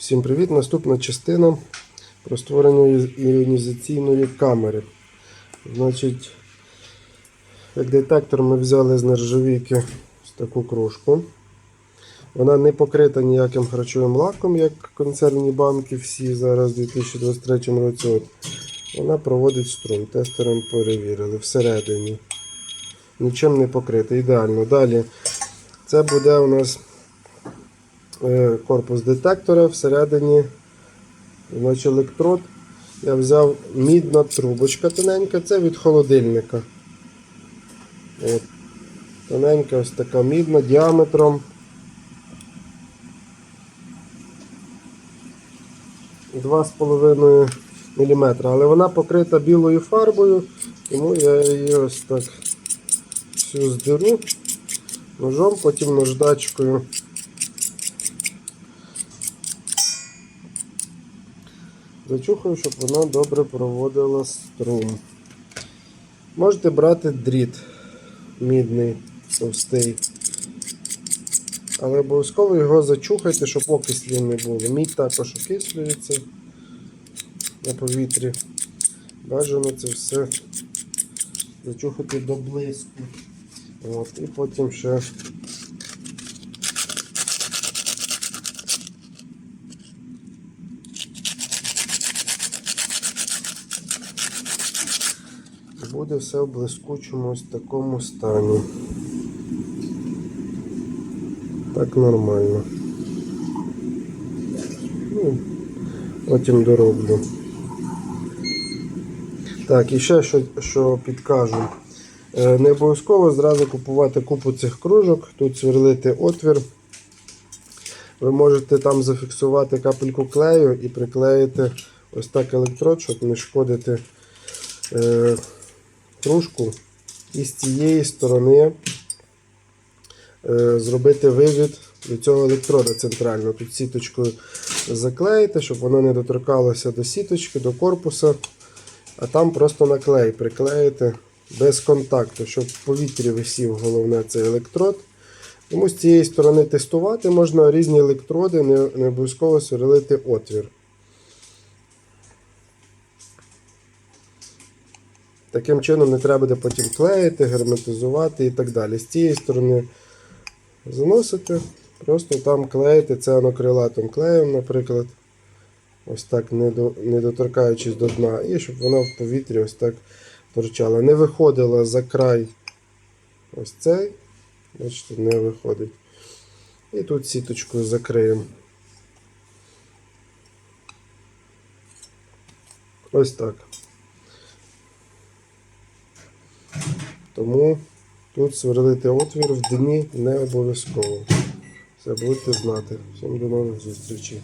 Всім привіт! Наступна частина про створення іонізаційної камери. Значить, як детектор ми взяли з нержавійки ось таку кружку. Вона не покрита ніяким харчовим лаком, як консервні банки всі зараз у 2023 році. От. Вона проводить струм. Тестером перевірили всередині. Нічим не покрита. Ідеально. Далі. Це буде у нас корпус детектора всередині значить, електрод. Я взяв мідна трубочка тоненька, це від холодильника. От. Тоненька ось така мідна діаметром. 2,5 мм, але вона покрита білою фарбою, тому я її ось так всю здеру ножом, потім наждачкою. Зачухаю, щоб вона добре проводила струм. Можете брати дріт мідний, товстий. Але обов'язково його зачухайте, щоб окислі не було. Мідь також окислюється на повітрі. Бажано це все зачухати до блиску. От, і потім ще буде все в блискучому ось такому стані. Так нормально. Ну, потім дороблю. Так, і ще що, що підкажу. Е, Не обов'язково зразу купувати купу цих кружок, тут сверлити отвір. Ви можете там зафіксувати капельку клею і приклеїти ось так електрод, щоб не шкодити е, кружку. І з цієї сторони е, зробити вивід до цього електрода центрального. Тут сіточкою заклеїти, щоб воно не доторкалося до сіточки, до корпуса. А там просто на клей приклеїти без контакту, щоб в повітрі висів головне цей електрод. Тому з цієї сторони тестувати можна різні електроди, не обов'язково сверлити отвір. Таким чином не треба буде потім клеїти, герметизувати і так далі. З цієї сторони заносите, просто там клеїте це анокрилатом клеєм, наприклад. Ось так, не, до, не доторкаючись до дна, і щоб вона в повітрі ось так торчала. Не виходила за край ось цей. Бачите, не виходить. І тут сіточкою закриємо. Ось так. Тому тут сверлити отвір в дні не обов'язково. Це будете знати. Всім до нових зустрічей.